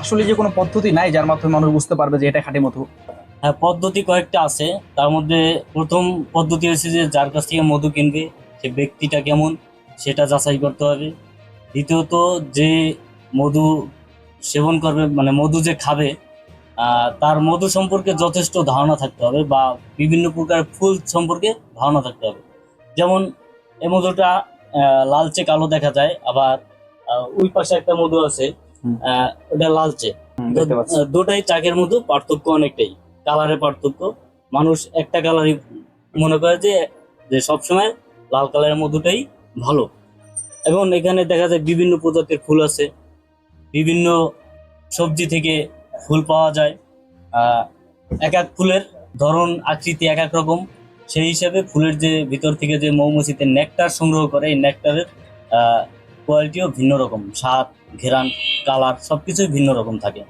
আসলে যে কোনো পদ্ধতি নাই যার মাধ্যমে মানুষ বুঝতে পারবে যে এটা খাঁটি মধু। হ্যাঁ পদ্ধতি কয়েকটা আছে। তার মধ্যে প্রথম পদ্ধতি হচ্ছে যে যার কাছ থেকে মধু কিনবে, সে ব্যক্তিটা কেমন, সেটা যাচাই করতে হবে। দ্বিতীয়ত, যে মধু সেবন করবে মানে মধু যে খাবে তার মধু সম্পর্কে যথেষ্ট ধারণা থাকতে হবে বা বিভিন্ন প্রকার ফুল সম্পর্কে ধারণা থাকতে হবে। যেমন এ মধুটা লালচে কালো দেখা যায়, আবার ওই পাশে একটা মধু আছে ওটা লালচে দুটাই চাকের মধ্যে পার্থক্য অনেকটাই। কালারের পার্থক্য। মানুষ একটা কালারই মনে করে যে যে সবসময় লাল কালারের মধুটাই ভালো। এবং এখানে দেখা যায় বিভিন্ন প্রজাতির ফুল আছে। বিভিন্ন সবজি থেকে ফুল পাওয়া যায়। আহ, এক এক ফুলের ধরন আকৃতি এক এক রকম। সেই হিসাবে ফুলের যে ভিতর থেকে যে মৌমাছিতে নেকটার সংগ্রহ করে এই নেকটারের কোয়ালিটিও ভিন্ন রকম স্বাদ ঘেরান কালার সব কিছুই ভিন্ন রকম থাকে।